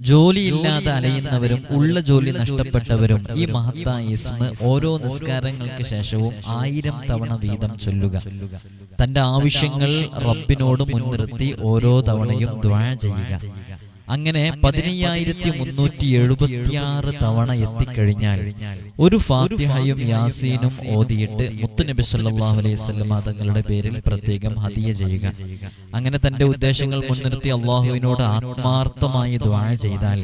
ജോലിയില്ലാതെ അലയുന്നവരും ഉള്ള ജോലി നഷ്ടപ്പെട്ടവരും ഈ മഹത്തായ ഇസ്മ ഓരോ നിസ്കാരങ്ങൾക്ക് ശേഷവും ആയിരം തവണ വീതം ചൊല്ലുക. തന്റെ ആവശ്യങ്ങൾ റബ്ബിനോട് മുൻനിർത്തി ഓരോ തവണയും ദ്വാ ചെയ്യുക. അങ്ങനെ പതിനയ്യായിരത്തി മുന്നൂറ്റി എഴുപത്തിയാറ് തവണ എത്തിക്കഴിഞ്ഞാൽ ഒരു ഫാത്തിഹയും യാസീനും ഓതിയിട്ട് മുത്തുനബി സല്ലാഹു അലൈഹി വസല്ലം തങ്ങളുടെ പേരിൽ പ്രത്യേകം ഹതിയ ചെയ്യുക. അങ്ങനെ തന്റെ ഉദ്ദേശങ്ങൾ മുൻനിർത്തി അള്ളാഹുവിനോട് ആത്മാർത്ഥമായി ദ്വാര ചെയ്താൽ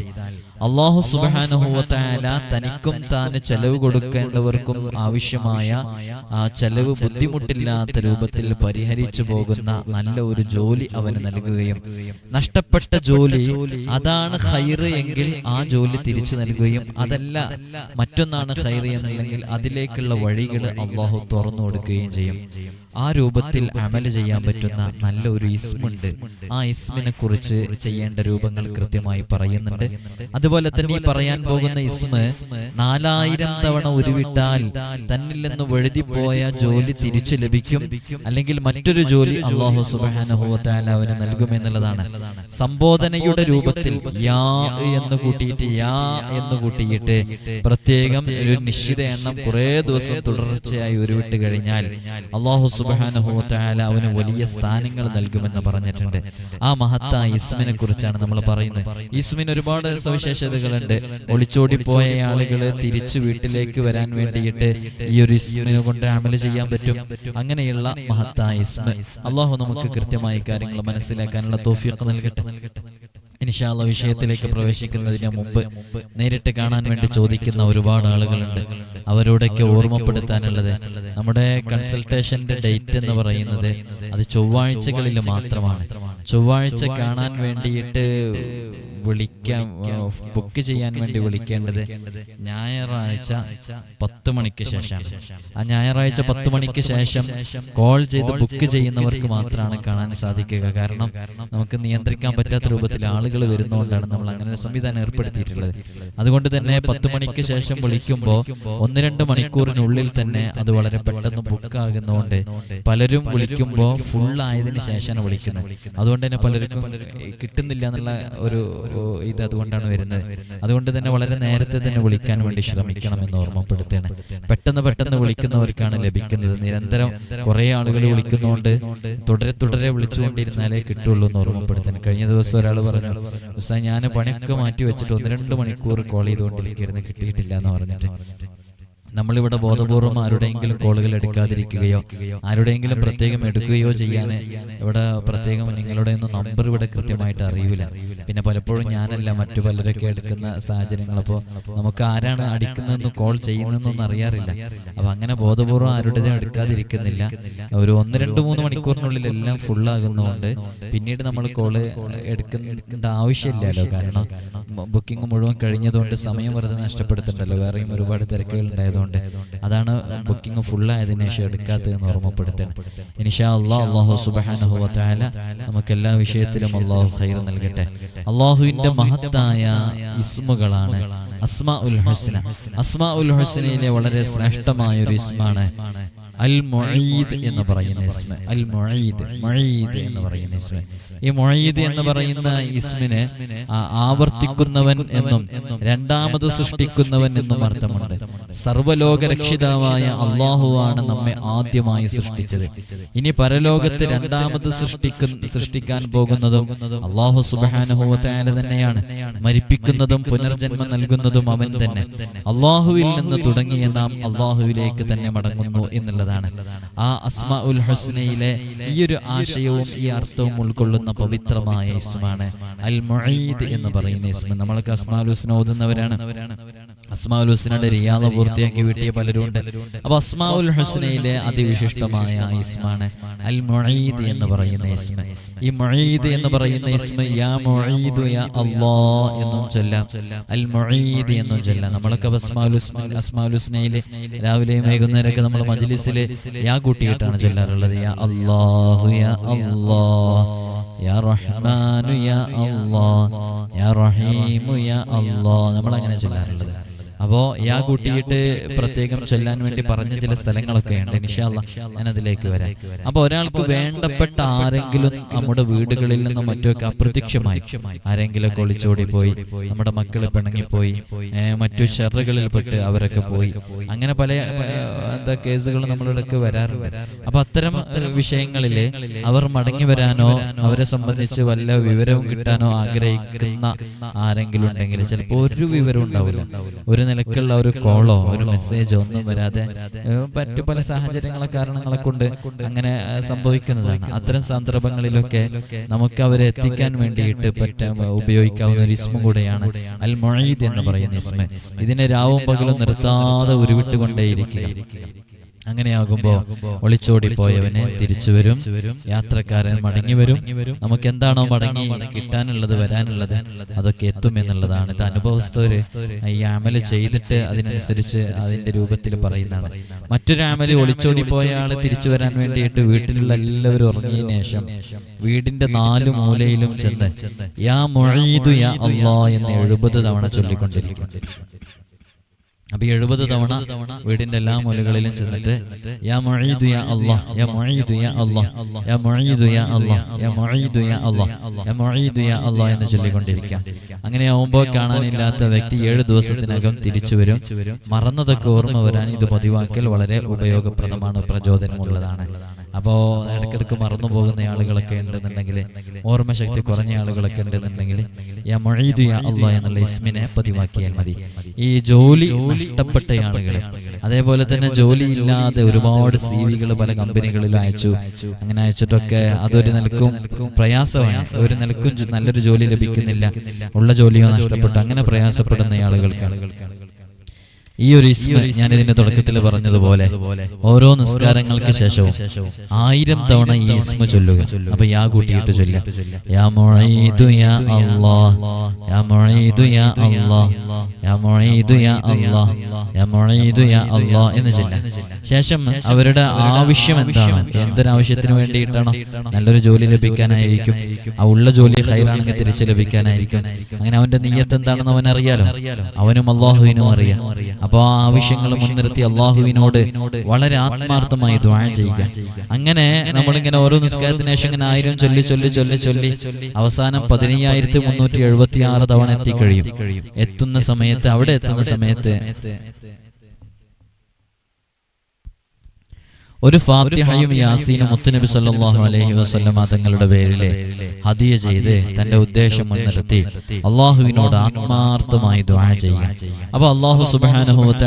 അള്ളാഹു സുബാനുഭവത്തായ തനിക്കും താന് ചെലവ് കൊടുക്കേണ്ടവർക്കും ആവശ്യമായ ആ ചെലവ് ബുദ്ധിമുട്ടില്ലാത്ത രൂപത്തിൽ പരിഹരിച്ചു പോകുന്ന നല്ല ഒരു ജോലി അവന് നൽകുകയും നഷ്ടപ്പെട്ട ജോലി അതാണ് ഹൈറ് എങ്കിൽ ആ ജോലി തിരിച്ചു നൽകുകയും അതല്ല മറ്റൊന്നാണ് ഹൈറ് എന്നുണ്ടെങ്കിൽ അതിലേക്കുള്ള വഴികൾ അള്ളാഹു തുറന്നു കൊടുക്കുകയും ചെയ്യും. ആ രൂപത്തിൽ അമൽ ചെയ്യാൻ പറ്റുന്ന നല്ല ഒരു ഇസ്മുണ്ട് ആ ഇസ്മിനെ കുറിച്ച് ചെയ്യേണ്ട രൂപങ്ങൾ കൃത്യമായി പറയുന്നുണ്ട്. അതുപോലെ തന്നെ ഈ പറയാൻ പോകുന്ന ഇസ്മ നാലായിരം തവണ ഉരുവിട്ടാൽ തന്നിൽ നിന്ന് വഴുതിപ്പോയ ജോലി തിരിച്ചു ലഭിക്കും. അല്ലെങ്കിൽ മറ്റൊരു ജോലി അള്ളാഹു സുബാനുഭവത്താല അവന് നൽകുമെന്നുള്ളതാണ്. സംബോധനയുടെ രൂപത്തിൽ യാ എന്ന് കൂട്ടിയിട്ട് യാ എന്ന് കൂട്ടിയിട്ട് പ്രത്യേകം ഒരു നിശ്ചിത എണ്ണം കുറെ ദിവസം തുടർച്ചയായി ഉരുവിട്ട് കഴിഞ്ഞാൽ അള്ളാഹു സുബാനുഭവത്താല അവന് വലിയ സ്ഥാനങ്ങൾ നൽകുമെന്ന് പറഞ്ഞിട്ടുണ്ട്. ആ മഹത്തായ ഇസ്മിനെ കുറിച്ചാണ് നമ്മൾ പറയുന്നത്. ഇസ്മിന് ഒരുപാട് സവിശേഷതകളുണ്ട്. ഒളിച്ചോടിപ്പോയ ആളുകൾ തിരിച്ചു വീട്ടിലേക്ക് വരാൻ വേണ്ടിയിട്ട് ഈ ഒരു ഇസ്മിനെ കൊണ്ട് അമൽ ചെയ്യാൻ പറ്റും. അങ്ങനെയുള്ള മഹത്തായ ഇസ്മ. അള്ളാഹു നമുക്ക് കൃത്യമായി കാര്യങ്ങൾ മനസ്സിലാക്കാനുള്ള തോഫിയൊക്കെ നൽകട്ടെ. ഇൻഷാല്ല വിഷയത്തിലേക്ക് പ്രവേശിക്കുന്നതിന് മുമ്പ് നേരിട്ട് കാണാൻ വേണ്ടി ചോദിക്കുന്ന ഒരുപാട് ആളുകളുണ്ട്. അവരോടൊക്കെ ഓർമ്മപ്പെടുത്താനുള്ളത് നമ്മുടെ കൺസൾട്ടേഷന്റെ ഡേറ്റ് എന്ന് പറയുന്നത് അത് ചൊവ്വാഴ്ചകളിൽ മാത്രമാണ്. ചൊവ്വാഴ്ച കാണാൻ വേണ്ടിയിട്ട് വിളിക്കാൻ ബുക്ക് ചെയ്യാൻ വേണ്ടി വിളിക്കേണ്ടത് ഞായറാഴ്ച പത്ത് മണിക്ക് ശേഷമാണ്. ആ ഞായറാഴ്ച പത്ത് മണിക്ക് ശേഷം കോൾ ചെയ്ത് ബുക്ക് ചെയ്യുന്നവർക്ക് മാത്രമാണ് കാണാൻ സാധിക്കുക. കാരണം നമുക്ക് നിയന്ത്രിക്കാൻ പറ്റാത്ത രൂപത്തിൽ ആളുകൾ വരുന്നതുകൊണ്ടാണ് നമ്മൾ അങ്ങനെ ഒരു സംവിധാനം ഏർപ്പെടുത്തിയിട്ടുള്ളത്. അതുകൊണ്ട് തന്നെ പത്ത് മണിക്ക് ശേഷം വിളിക്കുമ്പോൾ ഒന്ന് രണ്ട് മണിക്കൂറിനുള്ളിൽ തന്നെ അത് വളരെ പെട്ടെന്ന് ബുക്ക് ആകുന്നതുകൊണ്ട് പലരും വിളിക്കുമ്പോൾ ഫുൾ ആയതിനു ശേഷമാണ് വിളിക്കുന്നത്. അതുകൊണ്ട് തന്നെ പലർക്കും കിട്ടുന്നില്ല എന്നുള്ള ഒരു ഇത് അതുകൊണ്ടാണ് വരുന്നത്. അതുകൊണ്ട് തന്നെ വളരെ നേരത്തെ തന്നെ വിളിക്കാൻ വേണ്ടി ശ്രമിക്കണം എന്ന് ഓർമ്മപ്പെടുത്തുകയാണ്. പെട്ടെന്ന് പെട്ടെന്ന് വിളിക്കുന്നവർക്കാണ് ലഭിക്കുന്നത്. നിരന്തരം കുറെ ആളുകൾ വിളിക്കുന്നതുകൊണ്ട് തുടരെ തുടരെ വിളിച്ചുകൊണ്ടിരുന്നാലേ കിട്ടുള്ളൂ എന്ന് ഓർമ്മപ്പെടുത്താൻ. കഴിഞ്ഞ ദിവസം ഒരാൾ പറഞ്ഞു ഉസ്താ ഞാൻ പണിയൊക്കെ മാറ്റി വെച്ചിട്ട് ഒന്ന് രണ്ട് മണിക്കൂർ കോൾ ചെയ്തുകൊണ്ടിരിക്കുന്നു കിട്ടിയിട്ടില്ല എന്ന് പറഞ്ഞിട്ട്. നമ്മളിവിടെ ബോധപൂർവം ആരുടെയെങ്കിലും കോളുകൾ എടുക്കാതിരിക്കുകയോ ആരുടെയെങ്കിലും പ്രത്യേകം എടുക്കുകയോ ചെയ്യാൻ ഇവിടെ പ്രത്യേകം നിങ്ങളുടെ ഒന്നും നമ്പർ ഇവിടെ കൃത്യമായിട്ട് അറിയില്ല പിന്നെ പലപ്പോഴും ഞാനല്ല മറ്റു പലരൊക്കെ എടുക്കുന്ന സാഹചര്യങ്ങൾ. അപ്പോൾ നമുക്ക് ആരാണ് അടിക്കുന്നതെന്ന് കോൾ ചെയ്യുന്നതെന്നൊന്നും അറിയാറില്ല. അപ്പൊ അങ്ങനെ ബോധപൂർവം ആരുടേതും എടുക്കാതിരിക്കുന്നില്ല. ഒരു ഒന്ന് രണ്ട് മൂന്ന് മണിക്കൂറിനുള്ളിൽ എല്ലാം ഫുൾ ആകുന്നതുകൊണ്ട് പിന്നീട് നമ്മൾ കോൾ എടുക്കേണ്ട ആവശ്യമില്ലല്ലോ. കാരണം ബുക്കിംഗ് മുഴുവൻ കഴിഞ്ഞതുകൊണ്ട് സമയം വെറുതെ നഷ്ടപ്പെടുത്തണ്ടല്ലോ. വേറെയും ഒരുപാട് തിരക്കുകൾ ഉണ്ടായതുകൊണ്ട്. അതാണ് ബുക്കിംഗ് ഫുൾ ആയതിനു ശേഷം എടുക്കാത്തതെന്ന് ഓർമ്മപ്പെടുത്തണം. ഇനിഷാ അള്ളാഹ് അള്ളാഹു സുബാനുഹുവ താല നമുക്ക് എല്ലാ വിഷയത്തിലും അള്ളാഹു ഖൈർ നൽകട്ടെ. അള്ളാഹുവിന്റെ മഹത്തായ ഇസ്മുകളാണ് അസ്മാ ഉൽ ഹുസ്ന. അസ്മാ ഉൽ ഹുസ്നയിലെ വളരെ ശ്രേഷ്ഠമായ ഒരു ഇസ്മാണ് അൽ മൊയ്ദ് എന്ന് പറയുന്ന ഇസ്മ. അൽ മൊയ്ദ് മൊയ്ദ് എന്ന് പറയുന്ന ഇസ്മ. ഈ മൊയ്ദ് എന്ന് പറയുന്ന ഇസ്മിന് ആവർത്തിക്കുന്നവൻ എന്നും രണ്ടാമത് സൃഷ്ടിക്കുന്നവൻ എന്നും അർത്ഥമുണ്ട്. സർവലോക രക്ഷിതാവായ അള്ളാഹുവാണ് നമ്മെ ആദ്യമായി സൃഷ്ടിച്ചത്. ഇനി പരലോകത്ത് രണ്ടാമത് സൃഷ്ടിക്കു സൃഷ്ടിക്കാൻ പോകുന്നതും അള്ളാഹു സുബാനുഭവത്തായ തന്നെയാണ്. മരിപ്പിക്കുന്നതും പുനർജന്മം നൽകുന്നതും അവൻ തന്നെ. അള്ളാഹുവിൽ നിന്ന് തുടങ്ങിയ നാം അള്ളാഹുവിലേക്ക് തന്നെ മടങ്ങുന്നു എന്നുള്ളതാണ് ആ അസ്മ ഉൽ ഹുസ്നയിലെ ഈ ഒരു ആശയവും ഈ അർത്ഥവും ഉൾക്കൊള്ളുന്ന പവിത്രമായ ഇസ്മാണ് അൽ മൊയ്ദ് എന്ന് പറയുന്ന ഇസ്മ. നമ്മൾക്ക് അസ്മാൽ ഹുസ്ന ഓതുന്നവരാണ്. അസ്മാഉൽ ഹുസ്നയുടെ റിയാദ പൂർത്തിയാക്കി വീട്ടിയ പലരുണ്ട്. അപ്പൊ അസ്മാഉൽ ഹുസ്നയിലെ അതിവിശിഷ്ടമായ ഇസ്മാണ് അൽ മൊഴീദ് എന്ന് പറയുന്ന ഇസ്മ. ഈ മൊഴീദ് എന്ന് പറയുന്ന ഇസ്മ യാ മൊഴീദു യാ അല്ലാ എന്നും ചൊല്ലാം. അൽ മൊഴീദ് എന്നും ചൊല്ലാം. നമ്മളൊക്കെ അസ്മാഉൽ അസ്മാഉൽ ഹുസ്നയിലെ രാവിലെയും വൈകുന്നേരമൊക്കെ നമ്മൾ മജ്ലിസിൽ യാ കൂട്ടിയിട്ടാണ് ചൊല്ലാറുള്ളത്. യാ അല്ലാഹു യാ അല്ലാ യാ റഹ്മാനു യാ അല്ലാ യാ റഹീമു യാ അല്ലാ നമ്മൾ അങ്ങനെ ചൊല്ലാറുള്ളത്. അപ്പോ യാ കൂട്ടിയിട്ട് പ്രത്യേകം ചൊല്ലാൻ വേണ്ടി പറഞ്ഞ ചില സ്ഥലങ്ങളൊക്കെ ഉണ്ട്. നിഷാല്ല ഞാൻ അതിലേക്ക് വരാം. അപ്പൊ ഒരാൾക്ക് വേണ്ടപ്പെട്ട ആരെങ്കിലും നമ്മുടെ വീടുകളിൽ നിന്നും മറ്റൊക്കെ അപ്രത്യക്ഷമായി. ആരെങ്കിലും ഒക്കെ ഒളിച്ചോടി പോയി നമ്മുടെ മക്കൾ പിണങ്ങിപ്പോയി മറ്റു ഷെറുകളിൽ പെട്ട് അവരൊക്കെ പോയി. അങ്ങനെ പല എന്താ കേസുകൾ നമ്മളിടക്ക് വരാറുണ്ട്. അപ്പൊ അത്തരം വിഷയങ്ങളിൽ അവർ മടങ്ങി വരാനോ അവരെ സംബന്ധിച്ച് വല്ല വിവരവും കിട്ടാനോ ആഗ്രഹിക്കുന്ന ആരെങ്കിലും ഉണ്ടെങ്കിൽ ചിലപ്പോൾ ഒരു വിവരം ഉണ്ടാവില്ല. ഒരു നിലക്കുള്ള ഒരു കോളോ ഒരു മെസ്സേജോ ഒന്നും വരാതെ മറ്റു പല സാഹചര്യങ്ങളെ കാരണങ്ങളെ കൊണ്ട് അങ്ങനെ സംഭവിക്കുന്നതാണ്. അത്തരം സന്ദർഭങ്ങളിലൊക്കെ നമുക്ക് അവരെ എത്തിക്കാൻ വേണ്ടിയിട്ട് പറ്റ ഉപയോഗിക്കാവുന്ന ഒരു ഇസ്മ കൂടെയാണ് അൽ മൊഴീദ് എന്ന് പറയുന്ന ഇസ്മ ഇതിനെ രാവും പകലും നിർത്താതെ ഉരുവിട്ടുകൊണ്ടേയിരിക്കുക. അങ്ങനെയാകുമ്പോ ഒളിച്ചോടി പോയവനെ തിരിച്ചു വരും യാത്രക്കാരൻ മടങ്ങി വരും. നമുക്ക് എന്താണോ മടങ്ങി കിട്ടാനുള്ളത് വരാനുള്ളത് അതൊക്കെ എത്തും എന്നുള്ളതാണ്. ഇത് അനുഭവസ്ഥര് ഈ അമൽ ചെയ്തിട്ട് അതിനനുസരിച്ച് അതിന്റെ രൂപത്തിൽ പറയുന്നതാണ്. മറ്റൊരു അമൽ ഒളിച്ചോടി പോയ ആൾ തിരിച്ചു വരാൻ വേണ്ടിയിട്ട് വീട്ടിലുള്ള എല്ലാവരും ഉറങ്ങിയ ശേഷം വീടിന്റെ നാലു മൂലയിലും ചെന്ന് യാ മൊഴീതു യാ അള്ളാ എന്ന് എഴുപത് തവണ ചൊല്ലിക്കൊണ്ടിരിക്കും. അപ്പൊ എഴുപത് തവണ വീടിന്റെ എല്ലാ മൂലകളിലും ചെന്നിട്ട് യാ മൊഴീദു യാ അല്ലാ യാ യാ യാ യാ യാ യാ എന്ന് ചൊല്ലിക്കൊണ്ടിരിക്കാം അങ്ങനെയാവുമ്പോൾ കാണാനില്ലാത്ത വ്യക്തി ഏഴ് ദിവസത്തിനകം തിരിച്ചു വരും. മറന്നതൊക്കെ ഓർമ്മ വരാൻ ഇത് പതിവാക്കൽ വളരെ ഉപയോഗപ്രദമാണ് പ്രചോദനമുള്ളതാണ്. അപ്പോ ഇടയ്ക്കിടയ്ക്ക് മറന്നു പോകുന്ന ആളുകളൊക്കെ ഉണ്ടെന്നുണ്ടെങ്കിൽ ഓർമ്മശക്തി കുറഞ്ഞ ആളുകളൊക്കെ ഉണ്ടെന്നുണ്ടെങ്കിൽ യാ മൊഴീദു യാ അല്ലാ എന്നുള്ള ഇസ്മിനെ പതിവാക്കിയാൽ മതി. ഈ ജോലി നഷ്ടപ്പെട്ട ആളുകൾ അതേപോലെ തന്നെ ജോലി ഇല്ലാതെ ഒരുപാട് സി വികൾ പല കമ്പനികളിലും അയച്ചു. അങ്ങനെ അയച്ചിട്ടൊക്കെ അതൊരു നിലക്കും പ്രയാസമാണ്. ഒരു നിലക്കും നല്ലൊരു ജോലി ലഭിക്കുന്നില്ല. ഉള്ള ജോലിയോ നഷ്ടപ്പെട്ടു. അങ്ങനെ പ്രയാസപ്പെടുന്ന ആളുകൾക്കാണ്. ഈ ഒരു ഇസ്മ ഞാൻ ഇതിന്റെ തുടക്കത്തിൽ പറഞ്ഞതുപോലെ ഓരോ നിസ്കാരങ്ങൾക്ക് ശേഷവും ആയിരം തവണ ഈ ഇസ്മ ചൊല്ലുക. അപ്പൊ യാ കൂട്ടിയിട്ട് ചൊല്ലുക. യാ യാ അല്ലാ യാ യാ അല്ലാ യാ യാ അല്ലാ യാ യാ അല്ലാ എന്ന് ചൊല്ല ശേഷം അവരുടെ ആവശ്യം എന്താണോ? എന്തൊരാവശ്യത്തിന് വേണ്ടിയിട്ടാണോ? നല്ലൊരു ജോലി ലഭിക്കാനായിരിക്കും. ആ ഉള്ള ജോലി ഹൈറാണെങ്കിൽ തിരിച്ചു ലഭിക്കാനായിരിക്കും. അങ്ങനെ അവന്റെ നീയത്ത് എന്താണെന്ന് അവൻ അറിയാലോ അവനും അള്ളാഹുവിനും അറിയാം. അപ്പൊ ആ ആവശ്യങ്ങൾ മുൻനിർത്തി അള്ളാഹുവിനോട് വളരെ ആത്മാർത്ഥമായി ദ്വാരം ചെയ്യുക. അങ്ങനെ നമ്മളിങ്ങനെ ഓരോ നിസ്കാരത്തിന് ശേഷം ഇങ്ങനെ ആയിരം ചൊല്ലി ചൊല്ലി ചൊല്ലി ചൊല്ലി അവസാനം പതിനയ്യായിരത്തി മുന്നൂറ്റി എഴുപത്തി ആറ് തവണ എത്തിക്കഴിയും എത്തുന്ന സമയത്ത് അവിടെ എത്തുന്ന സമയത്ത് ഒരു ഫാത്തിഹയും യാസീനും മുത്തുനബി സല്ലാഹു അലഹി വസല്ലമ തങ്ങളുടെ പേരിലെ ഹദിയ ചെയ്ത് തന്റെ ഉദ്ദേശം മുൻനിർത്തി അള്ളാഹുവിനോട് ആത്മാർത്ഥമായി ദുആ ചെയ്യുക അപ്പൊ അള്ളാഹു അവനും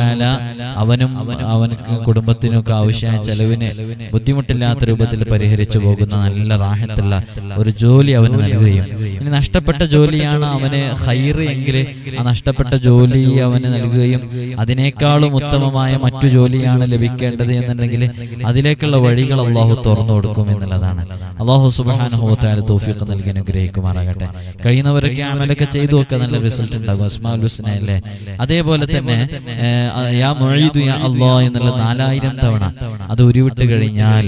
അവനും അവനക്ക് കുടുംബത്തിനൊക്കെ ആവശ്യമായ ചെലവിന് ബുദ്ധിമുട്ടില്ലാത്ത രൂപത്തിൽ പരിഹരിച്ചു പോകുന്ന നല്ല റാഹത്തുള്ള ഒരു ജോലി അവന് നൽകുകയും. ഇനി നഷ്ടപ്പെട്ട ജോലിയാണ് അവന് ഹൈറ് എങ്കിൽ ആ നഷ്ടപ്പെട്ട ജോലി അവന് നൽകുകയും അതിനേക്കാളും ഉത്തമമായ മറ്റു ജോലിയാണ് ലഭിക്കേണ്ടത് എന്നുണ്ടെങ്കിൽ അതിലേക്കുള്ള വഴികൾ അള്ളാഹു തുറന്നു കൊടുക്കും എന്നുള്ളതാണ്. അള്ളാഹു സുബാനുഭവത്തായ തോഫിക്ക് നൽകി അനുഗ്രഹിക്കുമാറാകട്ടെ. കഴിയുന്നവരൊക്കെ അമലൊക്കെ ചെയ്തു ഒക്കെ നല്ല റിസൾട്ട് ഉണ്ടാകും അസ്മാൽ അല്ലേ? അതേപോലെ തന്നെ അള്ളാഹ് യാ മൊഴീദു യാ അള്ളാ എന്നുള്ള നാലായിരം തവണ അത് ഉരുവിട്ട് കഴിഞ്ഞാൽ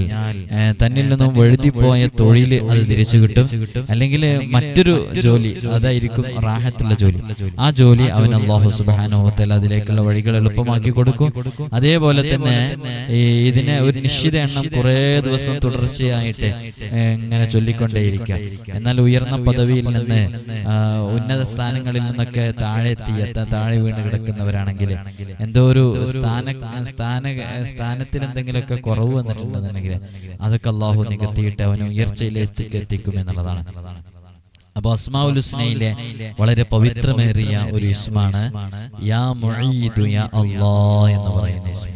തന്നിൽ നിന്നും വഴുതിപ്പോയ തൊഴിൽ അത് തിരിച്ചു കിട്ടും. അല്ലെങ്കിൽ മറ്റൊരു ജോലി അതായിരിക്കും റാഹത്തുള്ള ജോലി. ആ ജോലി അവൻ അള്ളാഹു സുബാനുഭവത്തിൽ അതിലേക്കുള്ള വഴികൾ എളുപ്പമാക്കി കൊടുക്കും. അതേപോലെ തന്നെ ഇതിനെ ഒരു നിശ്ചിത എണ്ണം കുറേ ദിവസം തുടർച്ചയായിട്ട് ഇങ്ങനെ ചൊല്ലിക്കൊണ്ടേയിരിക്കാം. എന്നാൽ ഉയർന്ന പദവിയിൽ നിന്ന് ഉന്നത സ്ഥാനങ്ങളിൽ നിന്നൊക്കെ താഴെ എത്തി എത്താൻ താഴെ വീണ് കിടക്കുന്നവരാണെങ്കിൽ എന്തോ ഒരു സ്ഥാന സ്ഥാന സ്ഥാനത്തിൽ എന്തെങ്കിലുമൊക്കെ കുറവ് വന്നിട്ടുണ്ടെന്നുണ്ടെങ്കിൽ അതൊക്കെ അള്ളാഹു നികത്തിയിട്ട് അവന് ഉയർച്ചയിലേക്ക് എത്തിക്കും എന്നുള്ളതാണ്. അപ്പൊ അസ്മാഉൽ ഹുസ്നയിലെ വളരെ പവിത്രമേറിയ ഒരു ഇസ്മാണ് യാ മുഈദു യാ അല്ലാഹ് എന്ന് പറയുന്ന ഇസ്മ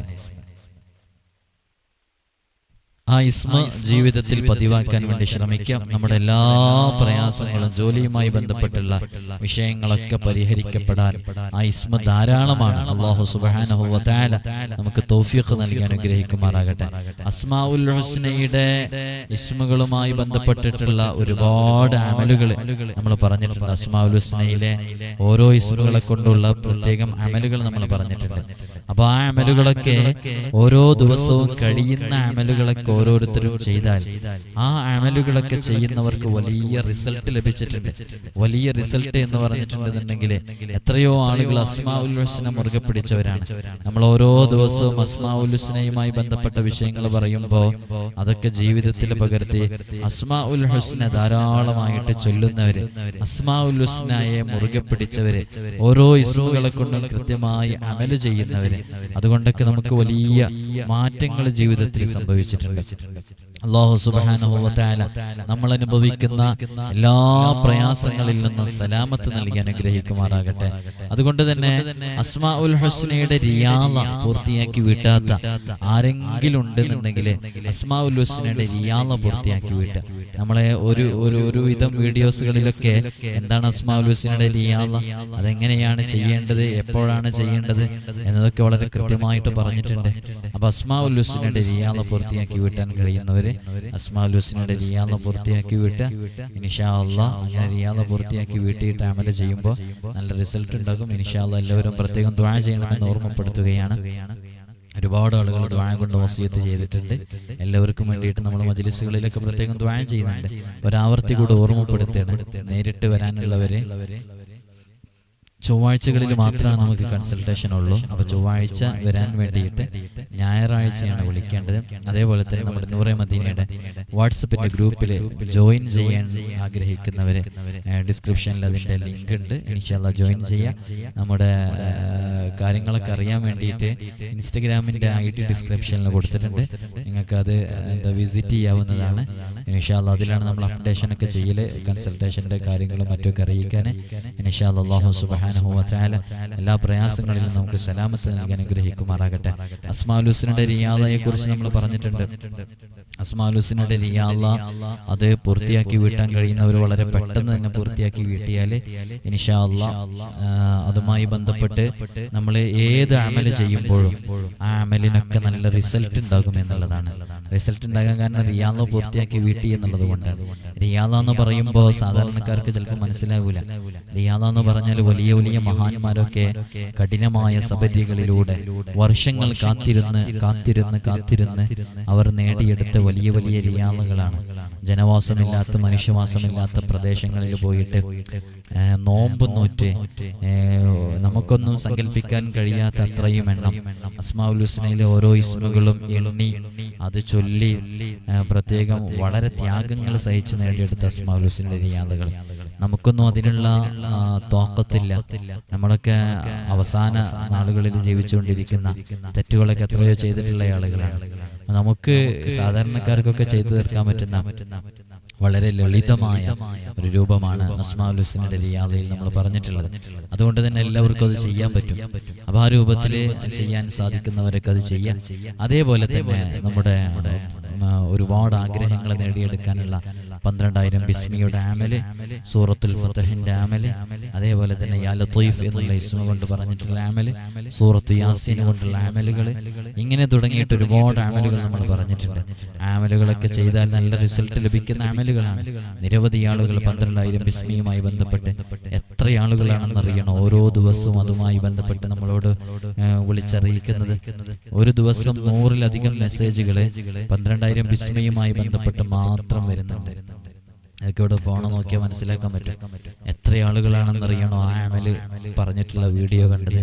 ആ ഇസ്മ ജീവിതത്തിൽ പതിവാക്കാൻ വേണ്ടി ശ്രമിക്കാം. നമ്മുടെ എല്ലാ പ്രയാസങ്ങളും ജോലിയുമായി ബന്ധപ്പെട്ടുള്ള വിഷയങ്ങളൊക്കെ പരിഹരിക്കപ്പെടാൻ ആ ഇസ്മ ധാരാളമാണ്. അള്ളാഹു തആല നമുക്ക് തൗഫീഖ് നൽകി അനുഗ്രഹിക്കുമാറാകട്ടെ. അസ്മാഉൽ ഹുസ്നയുടെ ഇസ്മുകളുമായി ബന്ധപ്പെട്ടിട്ടുള്ള ഒരുപാട് അമലുകൾ നമ്മൾ പറഞ്ഞിട്ടുണ്ട്. അസ്മാഉൽ ഹുസ്നയിലെ ഓരോ ഇസ്മുകളെ കൊണ്ടുള്ള പ്രത്യേകം അമലുകൾ നമ്മൾ പറഞ്ഞിട്ടുണ്ട്. അപ്പൊ ആ അമലുകളൊക്കെ ഓരോ ദിവസവും കഴിയുന്ന അമലുകളൊക്കെ ഓരോരുത്തരും ചെയ്താൽ ആ അമലുകളൊക്കെ ചെയ്യുന്നവർക്ക് വലിയ റിസൾട്ട് ലഭിച്ചിട്ടുണ്ട്. വലിയ റിസൾട്ട് എന്ന് പറഞ്ഞിട്ടുണ്ടെന്നുണ്ടെങ്കിൽ എത്രയോ ആളുകൾ അസ്മാ ഉൽ ഹുസ്ന മുറുകെ പിടിച്ചവരാണ്. നമ്മൾ ഓരോ ദിവസവും അസ്മാ ഉൽ ഹുസ്നയുമായി ബന്ധപ്പെട്ട വിഷയങ്ങൾ പറയുമ്പോൾ അതൊക്കെ ജീവിതത്തിൽ പകർത്തി അസ്മാ ഉൽ ഹുസ്ന ധാരാളമായിട്ട് ചൊല്ലുന്നവര് അസ്മാ ഉൽ ഹുസ്നയെ മുറുകെ പിടിച്ചവര് ഓരോ ഇസ്മുകളെ കൊണ്ടും കൃത്യമായി അമൽ ചെയ്യുന്നവര്. അതുകൊണ്ടൊക്കെ നമുക്ക് വലിയ മാറ്റങ്ങൾ ജീവിതത്തിൽ സംഭവിച്ചിട്ടുണ്ട്. വെച്ചിട്ടുണ്ട് അള്ളാഹു സുബാനുഭവത്തായ നമ്മൾ അനുഭവിക്കുന്ന എല്ലാ പ്രയാസങ്ങളിൽ നിന്നും സലാമത്ത് നൽകി അനുഗ്രഹിക്കുമാറാകട്ടെ. അതുകൊണ്ട് തന്നെ അസ്മാ ഉൽ ഹുസ്നയുടെ റിയാള പൂർത്തിയാക്കി വീട്ടാത്ത ആരെങ്കിലും ഉണ്ടെന്നുണ്ടെങ്കിൽ അസ്മാ ഉൽ ഹുസ്നയുടെ റിയാള പൂർത്തിയാക്കി വീട്ടുക നമ്മളെ ഒരു ഒരു ഒരുവിധം വീഡിയോസുകളിലൊക്കെ എന്താണ് അസ്മാ ഉൽ ഹുസ്നയുടെ റിയാള അതെങ്ങനെയാണ് ചെയ്യേണ്ടത്? എപ്പോഴാണ് ചെയ്യേണ്ടത്? എന്നതൊക്കെ വളരെ കൃത്യമായിട്ട് പറഞ്ഞിട്ടുണ്ട്. അപ്പൊ അസ്മാ ഉൽ ഹുസ്നയുടെ റിയാള പൂർത്തിയാക്കി വീട്ടാൻ കഴിയുന്നവര് അസ്മാ ഉൽ ഹുസ്നയുടെ റിയാള പൂർത്തിയാക്കി വിട്ട് ഇൻഷാ അള്ളാ അങ്ങനെ റിയാദ പൂർത്തിയാക്കി വീട്ടിയിട്ട് അമല ചെയ്യുമ്പോൾ നല്ല റിസൾട്ട് ഉണ്ടാകും. ഇൻഷാ അള്ളാ എല്ലാവരും പ്രത്യേകം ദ്വാഴ ചെയ്യണമെന്ന് ഓർമ്മപ്പെടുത്തുകയാണ്. ഒരുപാട് ആളുകൾ ദ്വായം കൊണ്ട് വസീയത്ത് ചെയ്തിട്ടുണ്ട്. എല്ലാവർക്കും വേണ്ടിയിട്ട് നമ്മൾ മജ്ലിസുകളിലൊക്കെ പ്രത്യേകം ദ്വായം ചെയ്യുന്നുണ്ട്. ഒരാവർത്തി കൂടെ ഓർമ്മപ്പെടുത്തുകയാണ്. നേരിട്ട് വരാനുള്ളവരെ ചൊവ്വാഴ്ചകളിൽ മാത്രമേ നമുക്ക് കൺസൾട്ടേഷൻ ഉള്ളൂ. അപ്പോൾ ചൊവ്വാഴ്ച വരാൻ വേണ്ടിയിട്ട് ഞായറാഴ്ചയാണ് വിളിക്കേണ്ടത്. അതേപോലെ തന്നെ നമ്മുടെ നൂറെ മദീനയുടെ വാട്സപ്പിന്റെ ഗ്രൂപ്പിൽ ജോയിൻ ചെയ്യാൻ ആഗ്രഹിക്കുന്നവര് ഡിസ്ക്രിപ്ഷനിൽ അതിന്റെ ലിങ്ക് ഉണ്ട്. ഇൻഷാല്ല ജോയിൻ ചെയ്യാം. നമ്മുടെ കാര്യങ്ങളൊക്കെ അറിയാൻ വേണ്ടിയിട്ട് ഇൻസ്റ്റഗ്രാമിന്റെ ഐ ടി ഡിസ്ക്രിപ്ഷനിൽ കൊടുത്തിട്ടുണ്ട്. നിങ്ങൾക്ക് അത് എന്താ വിസിറ്റ് ചെയ്യാവുന്നതാണ്. ഇൻഷാല്ല അതിലാണ് നമ്മൾ അപ്ഡേഷൻ ഒക്കെ ചെയ്യൽ കൺസൾട്ടേഷന്റെ കാര്യങ്ങളും മറ്റൊക്കെ അറിയിക്കാൻ ഇൻഷാല്ല അള്ളാഹു സുബാനഹു വതആല എല്ലാ പ്രയാസങ്ങളിലും നമുക്ക് സലാമത്ത് നൽകി അനുഗ്രഹിക്കുമാറാകട്ടെ. അസ്മാലുസിനുടെ റിയാദയെ കുറിച്ച് നമ്മൾ പറഞ്ഞിട്ടുണ്ട്. അസ്മാലുസിനുടെ റിയാദ അത് പൂർത്തിയാക്കി വീട്ടാൻ കഴിയുന്നവർ വളരെ പെട്ടെന്ന് തന്നെ പൂർത്തിയാക്കി വീട്ടിയാൽ അള്ളാ അതുമായി ബന്ധപ്പെട്ട് നമ്മൾ ഏത് അമൽ ചെയ്യുമ്പോഴും ആ അമലിനൊക്കെ നല്ല റിസൾട്ട് ഉണ്ടാകും എന്നുള്ളതാണ് റിസൾട്ട് ഉണ്ടാകാൻ കാരണം റിയാല്ല പൂർത്തിയാക്കി വീട്ടി എന്നുള്ളത് കൊണ്ടാണ്. റിയാദ എന്ന് പറയുമ്പോൾ സാധാരണക്കാർക്ക് ചിലപ്പോൾ മനസ്സിലാകൂല റിയാദ എന്ന് പറഞ്ഞാൽ വലിയ വലിയ മഹാന്മാരൊക്കെ കഠിനമായ സബരികളിലൂടെ വർഷങ്ങൾ കാത്തിരുന്ന് കാത്തിരുന്ന് കാത്തിരുന്ന് അവർ നേടിയെടുത്ത വലിയ വലിയ റിയാദകളാണ് ജനവാസമില്ലാത്ത മനുഷ്യവാസമില്ലാത്ത പ്രദേശങ്ങളിൽ പോയിട്ട് നോമ്പ് നോറ്റ് നമുക്കൊന്നും സങ്കല്പിക്കാൻ കഴിയാത്ത അത്രയും എണ്ണം അസ്മാഉൽ ഹുസ്നയിലെ ഓരോ ഇസ്മുകളും എണ്ണി അത് ചൊല്ലി പ്രത്യേകം വളരെ ത്യാഗങ്ങൾ സഹിച്ച് നേടിയെടുത്ത അസ്മാഉൽ ഹുസ്നയുടെ റിയാദകൾ നമുക്കൊന്നും അതിനുള്ള തോക്കത്തില്ല. നമ്മളൊക്കെ അവസാന നാളുകളിൽ ജീവിച്ചുകൊണ്ടിരിക്കുന്ന തെറ്റുകളൊക്കെ എത്രയോ ചെയ്തിട്ടുള്ള ആളുകളാണ്. നമുക്ക് സാധാരണക്കാർക്കൊക്കെ ചെയ്തു തീർക്കാൻ പറ്റുന്ന വളരെ ലളിതമായ ഒരു രൂപമാണ് അസ്മാഉൽ ഹുസ്നയുടെ റിയാദയിൽ നമ്മൾ പറഞ്ഞിട്ടുള്ളത്. അതുകൊണ്ട് തന്നെ എല്ലാവർക്കും അത് ചെയ്യാൻ പറ്റും. അപ്പൊ ആ രൂപത്തിൽ ചെയ്യാൻ സാധിക്കുന്നവരൊക്കെ അത് ചെയ്യാം. അതേപോലെ തന്നെ നമ്മുടെ ഒരുപാട് ആഗ്രഹങ്ങൾ നേടിയെടുക്കാനുള്ള പന്ത്രണ്ടായിരം ബിസ്മിയുടെ ആമൽ സൂറത്തുൽ ഫത്തഹിന്റെ ആമൽ അതേപോലെ തന്നെ യാ എന്നുള്ള ഇസ്മ കൊണ്ട് പറഞ്ഞിട്ടുള്ള ആമൽ സൂറത്ത് യാസീൻ കൊണ്ടുള്ള ആമലുകൾ ഇങ്ങനെ തുടങ്ങിയിട്ട് ഒരുപാട് ആമലുകൾ നമ്മൾ പറഞ്ഞിട്ടുണ്ട്. ആമലുകളൊക്കെ ചെയ്താൽ നല്ല റിസൾട്ട് ലഭിക്കുന്ന ആമലുകളാണ്. നിരവധി ആളുകൾ പന്ത്രണ്ടായിരം ബിസ്മിയുമായി ബന്ധപ്പെട്ട് എത്ര ആളുകളാണെന്ന് അറിയണം ഓരോ ദിവസവും അതുമായി ബന്ധപ്പെട്ട് നമ്മളോട് വിളിച്ചറിയിക്കുന്നത്. ഒരു ദിവസം നൂറിലധികം മെസ്സേജുകൾ പന്ത്രണ്ടായിരം ബിസ്മിയുമായി ബന്ധപ്പെട്ട് മാത്രം വരുന്നുണ്ട്. അതൊക്കെ ഇവിടെ ഫോണ് നോക്കിയാൽ മനസ്സിലാക്കാൻ പറ്റും. എത്ര ആളുകളാണെന്ന് അറിയണോ ആ അമൽ പറഞ്ഞിട്ടുള്ള വീഡിയോ കണ്ടത്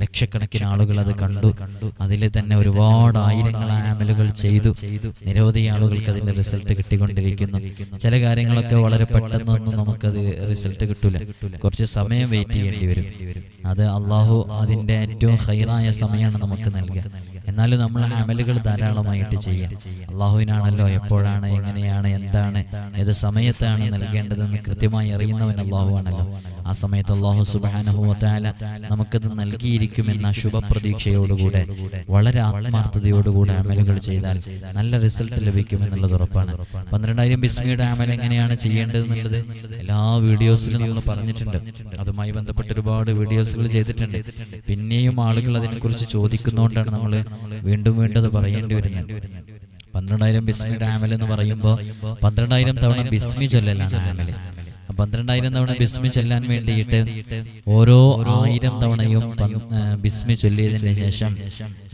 ലക്ഷക്കണക്കിന് ആളുകൾ അത് കണ്ടു. അതിൽ തന്നെ ഒരുപാട് ആയിരങ്ങൾ ആ അമലുകൾ ചെയ്തു. നിരവധി ആളുകൾക്ക് അതിന്റെ റിസൾട്ട് കിട്ടിക്കൊണ്ടിരിക്കുന്നു. ചില കാര്യങ്ങളൊക്കെ വളരെ പെട്ടെന്നൊന്നും നമുക്കത് റിസൾട്ട് കിട്ടൂല. കുറച്ച് സമയം വെയിറ്റ് ചെയ്യേണ്ടി വരും. അത് അള്ളാഹു അതിന്റെ ഏറ്റവും ഹൈറായ സമയമാണ് നമുക്ക് നൽകുക. എന്നാലും നമ്മൾ അമലുകൾ ധാരാളമായിട്ട് ചെയ്യാം. അള്ളാഹുവിനാണല്ലോ എപ്പോഴാണ് എങ്ങനെയാണ് എന്താണ് ഏത് സമയത്താണ് നൽകേണ്ടതെന്ന് കൃത്യമായി അറിയുന്നവൻ അള്ളാഹു ആണല്ലോ ആ സമയത്ത് അള്ളാഹു സുബാനഹുല നമുക്കത് നൽകിയിരിക്കുമെന്ന ശുഭപ്രതീക്ഷയോടുകൂടെ വളരെ ആത്മാർത്ഥതയോടുകൂടെ അമലുകൾ ചെയ്താൽ നല്ല റിസൾട്ട് ലഭിക്കുമെന്നുള്ളത് ഉറപ്പാണ്. പന്ത്രണ്ടായിരം ബിസ്മിയുടെ അമൽ എങ്ങനെയാണ് ചെയ്യേണ്ടതെന്നുള്ളത് എല്ലാ വീഡിയോസിലും നമ്മൾ പറഞ്ഞിട്ടുണ്ട്. അതുമായി ബന്ധപ്പെട്ട് ഒരുപാട് വീഡിയോസുകൾ ചെയ്തിട്ടുണ്ട്. പിന്നെയും ആളുകൾ അതിനെക്കുറിച്ച് ചോദിക്കുന്നതുകൊണ്ടാണ് നമ്മൾ വീണ്ടും വീണ്ടും അത് പറയേണ്ടി വരുന്നത്. പന്ത്രണ്ടായിരം ബിസ്മിയുടെ ആമൽ എന്ന് പറയുമ്പോൾ പന്ത്രണ്ടായിരം തവണ ബിസ്മി ചൊല്ലലാണ് ആമൽ പന്ത്രണ്ടായിരം തവണ ബിസ്മി ചൊല്ലാൻ വേണ്ടിയിട്ട് ഓരോ ആയിരം തവണയും ഭിസ്മി ബിസ്മി ചൊല്ലിയതിന് ശേഷം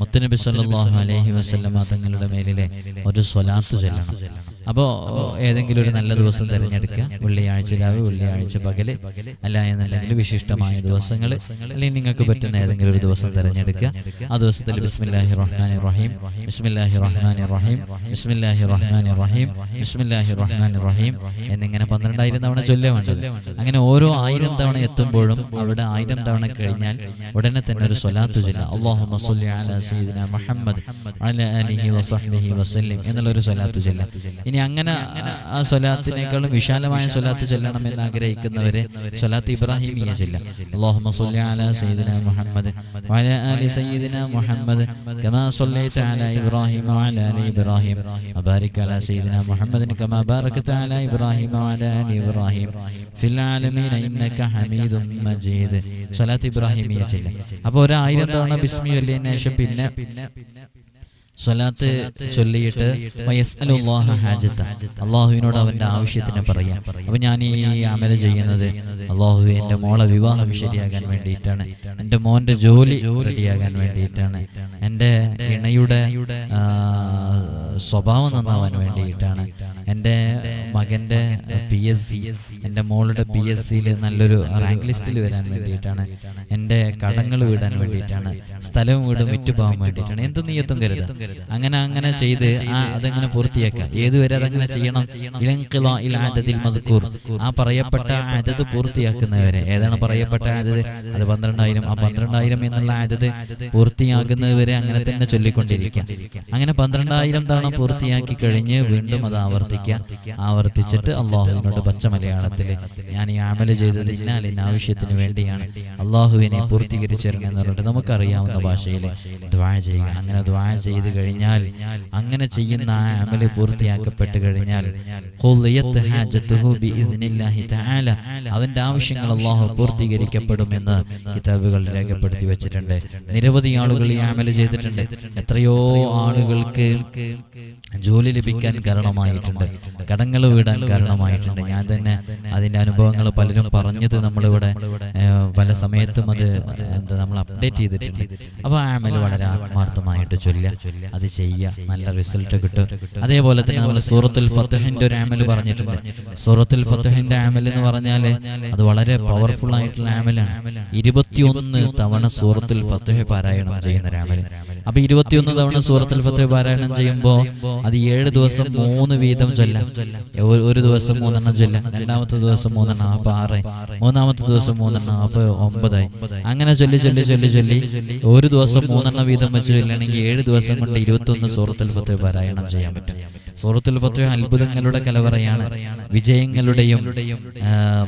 മുത്തനബി സല്ലല്ലാഹു അലൈഹി വസല്ലമ തങ്ങളുടെ മേലിലെ ഒരു സ്വലാത്ത് ചൊല്ലണം. അപ്പോൾ ഏതെങ്കിലും ഒരു നല്ല ദിവസം തിരഞ്ഞെടുക്കുക. വെള്ളിയാഴ്ച രാവ് വെള്ളിയാഴ്ച പകൽ അല്ല എന്നുണ്ടെങ്കിൽ വിശിഷ്ടമായ ദിവസങ്ങൾ അല്ലെങ്കിൽ നിങ്ങൾക്ക് പറ്റുന്ന ഏതെങ്കിലും ഒരു ദിവസം തിരഞ്ഞെടുക്കുക. ആ ദിവസത്തിൽ ബിസ്മില്ലാഹി റഹ്മാൻ റഹീം. ബിസ്മില്ലാഹി റഹ്മാൻ റഹീം. ബിസ്മില്ലാഹി റഹ്മാൻ റഹീം. ബിസ്മില്ലാഹി റഹ്മാൻ റഹീം. എന്നിങ്ങനെ പന്ത്രണ്ടായിരം തവണ ചൊല്ലേ വേണ്ടത് അങ്ങനെ ഓരോ ആയിരം തവണ എത്തുമ്പോഴും അവിടെ ആയിരം തവണ കഴിഞ്ഞാൽ ഉടനെ തന്നെ ഒരു സ്വലാത്ത് ചൊല്ല അലാ സയ്യിദിന മുഹമ്മദ് അലാ ആലിഹി വസഹ്ബിഹി വസല്ലം എന്നുള്ള ഒരു സ്വലാത്ത് ചൊല്ല ഇനി അങ്ങനെ ആ- സ്വലാത്തിനേക്കാളും വിശാലമായ സ്വലാത്ത് ചൊല്ലണം എന്ന് ആഗ്രഹിക്കുന്നവരെ സ്വലാത്ത് ഇബ്രാഹിമിയ ചൊല്ല സ്വല്ലി അലാ സയ്യിദിന മുഹമ്മദ് സയ്യിദിന അലാ സയ്യിദിന ഫിൽ ഇന്നക ഹമീദും മജീദ്. സ്വലാത്ത് ഇബ്രാഹിമിയ ചൊല്ലാം അപ്പോൾ ഒരായിരം തവണ ബിസ്മി ചൊല്ലിയതിനു ശേഷം പിന്നെ സ്വലാത്ത് ചൊല്ലിയിട്ട് അള്ളാഹുവിനോട് അവന്റെ ആവശ്യത്തിന് പറയാം. അപ്പൊ ഞാൻ ഈ അമല ചെയ്യുന്നത് അള്ളാഹു എന്റെ മോളെ വിവാഹം ശരിയാകാൻ വേണ്ടിയിട്ടാണ്. എന്റെ മോന്റെ ജോലി റെഡിയാകാൻ വേണ്ടിയിട്ടാണ്. എന്റെ ഇണയുടെ സ്വഭാവം നന്നാവാൻ വേണ്ടിയിട്ടാണ്. എന്റെ മകന്റെ പി എസ് സി എന്റെ മോളുടെ പി എസ് സിയിൽ നല്ലൊരു റാങ്ക് ലിസ്റ്റിൽ വരാൻ വേണ്ടിയിട്ടാണ്. എന്റെ കടങ്ങൾ വിടാൻ വേണ്ടിയിട്ടാണ്. സ്ഥലവും വീടും വിറ്റുപോകാൻ വേണ്ടിയിട്ടാണ്. എന്ത് നീയത്തും കരുത്. അങ്ങനെ അങ്ങനെ ചെയ്ത് ആ അതെങ്ങനെ പൂർത്തിയാക്കുക. ഏതുവരെ അതങ്ങനെ ചെയ്യണം? ആദതിൽ മദ്കൂർ ആ പറയപ്പെട്ട ആദത് പൂർത്തിയാക്കുന്നവരെ. ഏതാണ് പറയപ്പെട്ട ആദത്? അത് പന്ത്രണ്ടായിരം. ആ പന്ത്രണ്ടായിരം എന്നുള്ള ആദത് പൂർത്തിയാക്കുന്നവരെ അങ്ങനെ തന്നെ ചൊല്ലിക്കൊണ്ടിരിക്കുക. അങ്ങനെ പന്ത്രണ്ടായിരം തവണ പൂർത്തിയാക്കി കഴിഞ്ഞ് വീണ്ടും അത് ആവർത്തിക്കുക. ആവർത്തിച്ചിട്ട് അള്ളാഹുവിനോട് പച്ച മലയാളത്തിൽ ഞാൻ ഈ അമൽ ചെയ്തത് ഇന്നാലിന്ന ആവശ്യത്തിന് വേണ്ടിയാണ്. അള്ളാഹുവിനെ പൂർത്തീകരിച്ചു എന്ന് പറഞ്ഞിട്ട് നമുക്കറിയാവുന്ന ഭാഷയിൽ ദ്വാഴ ചെയ്യുക. അങ്ങനെ ദ്വാഴ ചെയ്ത് കഴിഞ്ഞാൽ അങ്ങനെ ചെയ്യുന്ന ആ അമൽ പൂർത്തിയാക്കപ്പെട്ട് കഴിഞ്ഞാൽ അവന്റെ ആവശ്യങ്ങൾ അള്ളാഹു പൂർത്തീകരിക്കപ്പെടുമെന്ന് കിതാബുകൾ രേഖപ്പെടുത്തി വെച്ചിട്ടുണ്ട്. നിരവധി ആളുകൾ ഈ അമൽ ചെയ്തിട്ടുണ്ട്. എത്രയോ ആളുകൾക്ക് ജോലി ലഭിക്കാൻ കാരണമായിട്ടുണ്ട്. കടങ്ങൾ വീടാൻ കാരണമായിട്ടുണ്ട്. ഞാൻ തന്നെ അതിന്റെ അനുഭവങ്ങൾ പലരും പറഞ്ഞത് നമ്മളിവിടെ പല സമയത്തും അത് എന്താ നമ്മൾ അപ്ഡേറ്റ് ചെയ്തിട്ടുണ്ട്. അപ്പോൾ ആ അമൽ വളരെ ആത്മാർത്ഥമായിട്ട് ചൊല്ലുക. അത് ചെയ്യുക. നല്ല റിസൾട്ട് കിട്ടും. അതേപോലെ തന്നെ നമ്മൾ സൂറത്തുൽ ഫത്തഹിന്റെ ഒരു ആമൽ പറഞ്ഞിട്ടുണ്ട്. സൂറത്തുൽ ഫത്തഹിന്റെ ആമൽ എന്ന് പറഞ്ഞാൽ അത് വളരെ പവർഫുൾ ആയിട്ടുള്ള ആമലാണ് ഇരുപത്തിയൊന്ന് തവണ സൂറത്തുൽ ഫത്തഹ് പാരായണം ചെയ്യുന്ന ഒരു ആമൽ അപ്പൊ ഇരുപത്തിയൊന്ന് തവണ സൂറത്തുൽ ഫത്തഹ് പാരായണം ചെയ്യുമ്പോൾ അത് ഏഴ് ദിവസം മൂന്ന് വീതം ചൊല്ലാം. ഒരു- ദിവസം മൂന്നെണ്ണം ചൊല്ലാം. രണ്ടാമത്തെ ദിവസം മൂന്നെണ്ണം അപ്പൊ ആറ് മൂന്നാമത്തെ ദിവസം മൂന്നെണ്ണം അപ്പൊ ഒമ്പതായി. അങ്ങനെ ചൊല്ലി ചൊല്ലി ചൊല്ലി ചൊല്ലി ഒരു ദിവസം മൂന്നെണ്ണം വീതം വെച്ച് ചൊല്ലണമെങ്കിൽ ഏഴ് ദിവസം കൊണ്ട് ഇരുപത്തൊന്ന് സൂറത്തുൽ പത്ര പാരായണം ചെയ്യാൻ പറ്റും. സൂറത്തുൽ പത്ര അത്ഭുതങ്ങളുടെ കലവറയാണ് വിജയങ്ങളുടെയും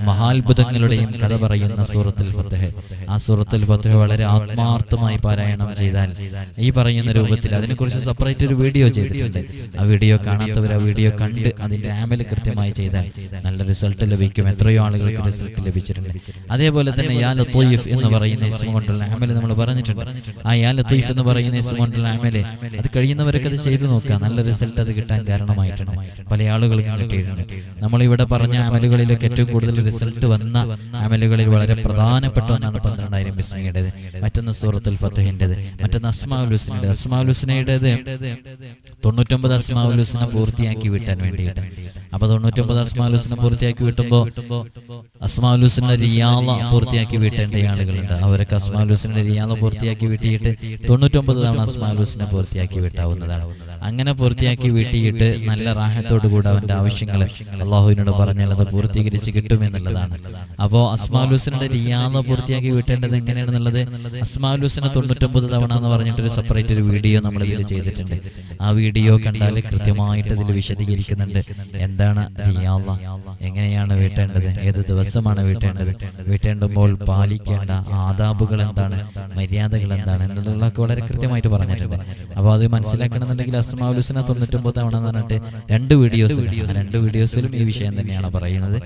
മഹാത്ഭുതങ്ങളുടെയും കഥ പറയുന്ന സൂറത്തുൽ പത്ര ആ സൂറത്തുൽ പത്ര വളരെ ആത്മാർത്ഥമായി പാരായണം ചെയ്താൽ ഈ പറയുന്ന രൂപത്തിൽ അതിനെക്കുറിച്ച് സെപ്പറേറ്റ് ഒരു വീഡിയോ ചെയ്തിട്ടുണ്ട്. ആ വീഡിയോ കാണാത്തവർ ആ വീഡിയോ കണ്ട് അതിന്റെ ആമൽ കൃത്യമായി ചെയ്താൽ നല്ല റിസൾട്ട് ലഭിക്കും. എത്രയോ ആളുകൾക്ക് റിസൾട്ട് ലഭിച്ചിട്ടുണ്ട്. അതേപോലെ തന്നെ യാ ലത്തീഫ് എന്ന് പറയുന്ന ഇസ്മ കൊണ്ടുള്ള ആമൽ നമ്മൾ പറഞ്ഞിട്ടുണ്ട്. ആ യാ ലത്തീഫ് എന്ന് പറയുന്ന ഇസ്മ കൊണ്ടുള്ള ആമൽ അത് കഴിയുന്നവരൊക്കെ അത് ചെയ്തു നോക്കുക നല്ല റിസൾട്ട് അത് കിട്ടാൻ കാരണമായിട്ടുണ്ട്. പല ആളുകൾക്കും കിട്ടിയിട്ടുണ്ട്. നമ്മളിവിടെ പറഞ്ഞ ആമലുകളിലൊക്കെ ഏറ്റവും കൂടുതൽ റിസൾട്ട് വന്ന ആമലുകളിൽ വളരെ പ്രധാനപ്പെട്ട ഒന്നാണ് പന്ത്രണ്ടായിരം ബിസ്മിയുടേത് മറ്റൊന്ന് സൂറത്തുൽ ഫത്തഹിന്റെത് മറ്റൊന്ന് അസ്മാഉൽ ഹുസ്നയുടെ അസ്മാഉൽ ഹുസ്നയുടേത് തൊണ്ണൂറ്റൊമ്പത് ഹുസ്ന പൂർത്തിയാക്കി വിട്ടാൻ വേണ്ടിയിട്ട്. അപ്പൊ തൊണ്ണൂറ്റൊമ്പത് അസ്മാഉൽ ഹുസ്ന പൂർത്തിയാക്കി വിട്ടുമ്പോൾ അസ്മാഉൽ ഹുസ്ന റിയാള പൂർത്തിയാക്കി വിട്ടേണ്ട ആളുകളുണ്ട്. അവരൊക്കെ അസ്മാഉൽ ഹുസ്നയുടെ റിയാള പൂർത്തിയാക്കി വീട്ടിയിട്ട് തൊണ്ണൂറ്റൊമ്പത് തവണ അസ്മാഉൽ ഹുസ്ന പൂർത്തിയാക്കി വിട്ടാവുന്നതാണ്. അങ്ങനെ പൂർത്തിയാക്കി വീട്ടിയിട്ട് നല്ല റാഹത്തോടു കൂടെ അവന്റെ ആവശ്യങ്ങൾ അള്ളാഹുവിനോട് പറഞ്ഞാൽ അത് പൂർത്തീകരിച്ച് കിട്ടുമെന്നുള്ളതാണ് അപ്പോൾ അസ്മാലുസിന്റെ റിയാള പൂർത്തിയാക്കി വീട്ടേണ്ടത് എങ്ങനെയാണെന്നുള്ളത് അസ്മാലുസിനെ തൊണ്ണൂറ്റൊമ്പത് തവണ എന്ന് പറഞ്ഞിട്ട് ഒരു സെപ്പറേറ്റ് ഒരു വീഡിയോ നമ്മൾ ഇതിൽ ചെയ്തിട്ടുണ്ട്. ആ വീഡിയോ കണ്ടാൽ കൃത്യമായിട്ട് ഇതിൽ വിശദീകരിക്കുന്നുണ്ട്. എന്താണ് റിയാള എങ്ങനെയാണ് വീട്ടേണ്ടത്? ഏത് ദിവസമാണ് വീട്ടേണ്ടത്? വീട്ടേണ്ടുമ്പോൾ പാലിക്കേണ്ട ആദാബുകൾ എന്താണ്? മര്യാദകൾ എന്താണ്? എന്നുള്ളതൊക്കെ വളരെ കൃത്യമായിട്ട് പറഞ്ഞിട്ടുണ്ട്. അപ്പോൾ അത് മനസ്സിലാക്കണമെന്നുണ്ടെങ്കിൽ അസ്മാലുസിനെ തൊണ്ണൂറ്റൊമ്പത് തവണ എന്ന് പറഞ്ഞിട്ട് രണ്ട് വീഡിയോസ് രണ്ട് വീഡിയോസിലും ഈ വിഷയം തന്നെയാണ് പറയുന്നത്.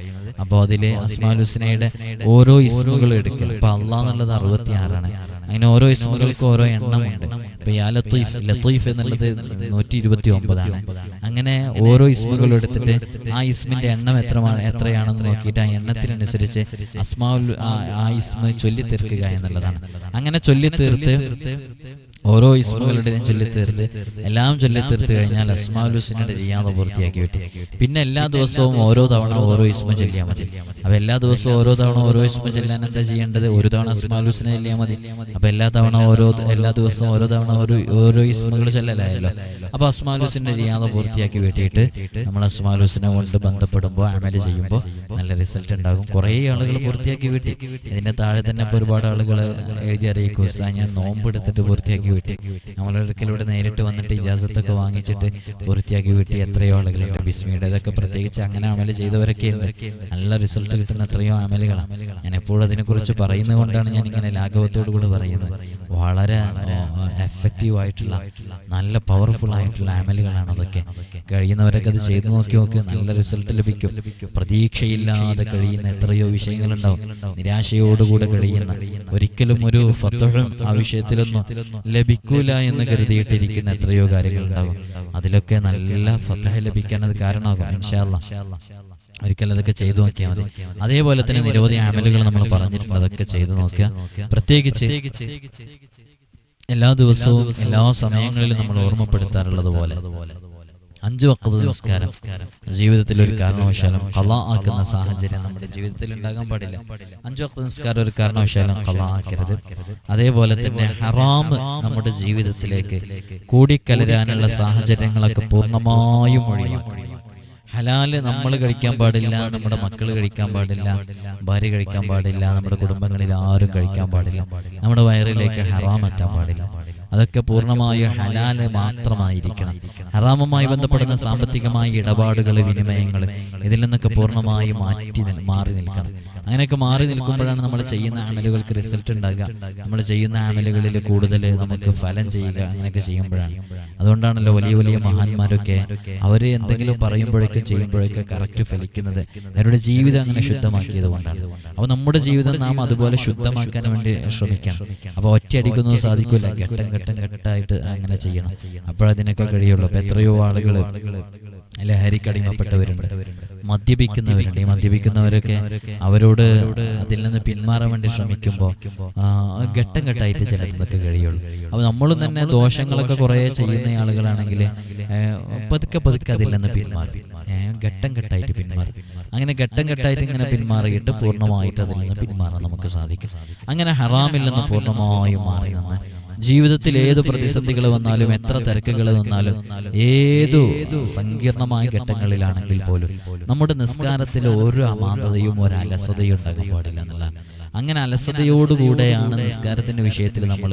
അപ്പോൾ അതിലെ അസ്മാലുസിനയുടെ ഓരോ ഇസ്മുകൾ എടുക്കുക. അപ്പൊ അള്ളാഹ് എന്നുള്ളത് അറുപത്തി ആറാണ് അങ്ങനെ ഓരോ ഇസ്മുകൾക്കും ഓരോ എണ്ണമുണ്ട്. ഇപ്പൊ യാ ലത്തീഫ് ലത്തീഫ് എന്നുള്ളത് നൂറ്റി ഇരുപത്തി ഒമ്പതാണ് അങ്ങനെ ഓരോ ഇസ്മുകൾ എടുത്തിട്ട് ആ ഇസ്മിന്റെ എണ്ണം എത്രമാണ്? എത്രയാണെന്ന് നോക്കിയിട്ട് ആ എണ്ണത്തിനനുസരിച്ച് അസ്മാഉൽ ആ- ആ ഇസ്മ ചൊല്ലി തീർക്കുക എന്നുള്ളതാണ്. അങ്ങനെ ചൊല്ലി തീർത്ത് ഓരോ ഇസ്മുകളുടെയും ചൊല്ലിത്തീർത്ത് എല്ലാം ചൊല്ലിത്തീർത്ത് കഴിഞ്ഞാൽ അസ്മാലുസിനുടെ റിയാദ പൂർത്തിയാക്കി വിട്ടി. പിന്നെ എല്ലാ ദിവസവും ഓരോ തവണ ഓരോ ഇസ്മ ചൊല്ലിയാൽ മതി. അപ്പൊ എല്ലാ ദിവസവും ഓരോ തവണ ഓരോ ഇസ്മ ചൊല്ലാൻ എന്താ ചെയ്യേണ്ടത്? ഒരു തവണ അസ്മാലുസിനെ ചൊല്ലിയാൽ മതി. അപ്പൊ എല്ലാ തവണ ഓരോ എല്ലാ ദിവസവും ഓരോ തവണ ഓരോ ഓരോ ഇസ്മുകൾ ചൊല്ലലായല്ലോ. അപ്പൊ അസ്മാലുസിന്റെ റിയാദ പൂർത്തിയാക്കി വീട്ടിയിട്ട് നമ്മൾ അസ്മാലുസിനെ കൊണ്ട് ബന്ധപ്പെടുമ്പോൾ അമൽ ചെയ്യുമ്പോൾ നല്ല റിസൾട്ട് ഉണ്ടാകും. കുറേ ആളുകൾ പൂർത്തിയാക്കി വീട്ടി. ഇതിന്റെ താഴെ തന്നെ ഇപ്പൊ ഒരുപാട് ആളുകൾ എഴുതി അറിയിക്കും ഞാൻ നോമ്പ് എടുത്തിട്ട് പൂർത്തിയാക്കി വീട്ടി നമ്മളൊരിക്കലൂടെ നേരിട്ട് വന്നിട്ട് ഇജാസത്തൊക്കെ വാങ്ങിച്ചിട്ട് പൂർത്തിയാക്കി വിട്ട് എത്രയോ ആളുകളുണ്ട്. ബിസ്മിയുടെ ഇതൊക്കെ പ്രത്യേകിച്ച് അങ്ങനെ അമൽ ചെയ്തവരൊക്കെ ഉണ്ട്. നല്ല റിസൾട്ട് കിട്ടുന്ന എത്രയോ അമലുകളാണ് ഞാൻ എപ്പോഴും അതിനെക്കുറിച്ച് പറയുന്നത് കൊണ്ടാണ് ഞാൻ ഇങ്ങനെ ലാഘവത്തോടു കൂടി പറയുന്നത്. വളരെ എഫക്റ്റീവ് ആയിട്ടുള്ള നല്ല പവർഫുൾ ആയിട്ടുള്ള അമലുകളാണ് അതൊക്കെ. കഴിയുന്നവരൊക്കെ അത് ചെയ്തു നോക്കി നോക്കി നല്ല റിസൾട്ട് ലഭിക്കും. പ്രതീക്ഷയില്ലാതെ കഴിയുന്ന എത്രയോ വിഷയങ്ങളുണ്ടാവും. നിരാശയോടുകൂടെ കഴിയുന്ന ഒരിക്കലും ഒരു ഫത്തഹും ആ വിഷയത്തിലൊന്നും ലഭിക്കൂല എന്ന് കരുതിയിട്ടിരിക്കുന്ന എത്രയോ കാര്യങ്ങൾ ഉണ്ടാകും. അതിലൊക്കെ നല്ല ഫത്തഹ ലഭിക്കാൻ അത് കാരണമാകും. ഇൻഷാല്ല ഒരിക്കൽ അതൊക്കെ ചെയ്തു നോക്കിയാൽ മതി. അതേപോലെ തന്നെ നിരവധി അമലുകൾ നമ്മൾ പറഞ്ഞിട്ടുണ്ട്. അതൊക്കെ ചെയ്തു നോക്കുക പ്രത്യേകിച്ച് എല്ലാ ദിവസവും എല്ലാ സമയങ്ങളിലും നമ്മൾ ഓർമ്മപ്പെടുത്താറുള്ളത് പോലെ. അഞ്ചു വക്കത് നമസ്കാരം ജീവിതത്തിൽ ഒരു കാരണവശാലും കല ആക്കുന്ന സാഹചര്യം നമ്മുടെ ജീവിതത്തിൽ ഉണ്ടാകാൻ പാടില്ല. അഞ്ചു വക്കത് നമസ്കാരം ഒരു കാരണവശാലും കല ആക്കരുത്. അതേപോലെ തന്നെ ഹറാം നമ്മുടെ ജീവിതത്തിലേക്ക് കൂടിക്കലരാനുള്ള സാഹചര്യങ്ങളൊക്കെ പൂർണമായും ഒഴിവാക്കണം ഹലാൽ നമ്മൾ കഴിക്കാൻ പാടില്ല നമ്മുടെ മക്കൾ കഴിക്കാൻ പാടില്ല ഭാര്യ കഴിക്കാൻ പാടില്ല നമ്മുടെ കുടുംബങ്ങളിൽ ആരും കഴിക്കാൻ പാടില്ല. നമ്മുടെ വയറിലേക്ക് ഹറാം എത്താൻ പാടില്ല. അതൊക്കെ പൂർണമായ ഹലാൽ മാത്രമായിരിക്കണം. ഹറാമുമായി ബന്ധപ്പെടുന്ന സാമ്പത്തികമായ ഇടപാടുകൾ വിനിമയങ്ങൾ ഇതിൽ നിന്നൊക്കെ പൂർണമായി മാറ്റി മാറി നിൽക്കണം. അങ്ങനെയൊക്കെ മാറി നിൽക്കുമ്പോഴാണ് നമ്മൾ ചെയ്യുന്ന ആമലുകൾക്ക് റിസൾട്ട് ഉണ്ടാകുക. നമ്മൾ ചെയ്യുന്ന ആമലുകളിൽ കൂടുതൽ നമുക്ക് ഫലം ചെയ്യുക അങ്ങനെയൊക്കെ ചെയ്യുമ്പോഴാണ്. അതുകൊണ്ടാണല്ലോ വലിയ വലിയ മഹാന്മാരൊക്കെ അവർ എന്തെങ്കിലും പറയുമ്പോഴേക്കും ചെയ്യുമ്പോഴൊക്കെ കറക്റ്റ് ഫലിക്കുന്നത് അവരുടെ ജീവിതം അങ്ങനെ ശുദ്ധമാക്കിയത് കൊണ്ടാണ്. അപ്പോൾ നമ്മുടെ ജീവിതം നാം അതുപോലെ ശുദ്ധമാക്കാൻ വേണ്ടി ശ്രമിക്കണം അപ്പോൾ ഒറ്റയടിക്കൊന്നും സാധിക്കില്ല ഘട്ടം ഘട്ടം ഘട്ടമായിട്ട് അങ്ങനെ ചെയ്യണം. അപ്പോഴതിനൊക്കെ കഴിയുള്ളൂ. അപ്പൊ എത്രയോ ആളുകൾ ലഹരിക്കടിമപ്പെട്ടവരുണ്ട് മദ്യപിക്കുന്നവരുണ്ട്. ഈ മദ്യപിക്കുന്നവരൊക്കെ അവരോട് അതിൽ നിന്ന് പിന്മാറാൻ വേണ്ടി ശ്രമിക്കുമ്പോൾ ഘട്ടം ഘട്ടമായിട്ട് ചിലതൊക്കെ കഴിയുള്ളൂ. അപ്പോൾ നമ്മളും തന്നെ ദോഷങ്ങളൊക്കെ കുറേ ചെയ്യുന്ന ആളുകളാണെങ്കിൽ പതുക്കെ പതുക്കെ അതിൽ നിന്ന് പിന്മാറും. ഘട്ടം ഘട്ടമായിട്ട് പിന്മാറും. അങ്ങനെ ഘട്ടം ഘട്ടമായിട്ട് ഇങ്ങനെ പിന്മാറിയിട്ട് പൂർണമായിട്ട് അതിൽ നിന്ന് പിന്മാറാൻ നമുക്ക് സാധിക്കും. അങ്ങനെ ഹറാമിൽ നിന്ന് പൂർണമായും മാറി നിന്ന് ജീവിതത്തിൽ ഏത് പ്രതിസന്ധികൾ വന്നാലും എത്ര തിരക്കുകൾ വന്നാലും ഏതു സങ്കീർണമായ ഘട്ടങ്ങളിലാണെങ്കിൽ പോലും നമ്മുടെ നിസ്കാരത്തിൽ ഓരോ അമാന്തതയും ഒരു അലസതയും ഉണ്ടാകാൻ പാടില്ല എന്നുള്ളതാണ്. അങ്ങനെ അലസതയോടുകൂടെയാണ് നിസ്കാരത്തിന്റെ വിഷയത്തിൽ നമ്മൾ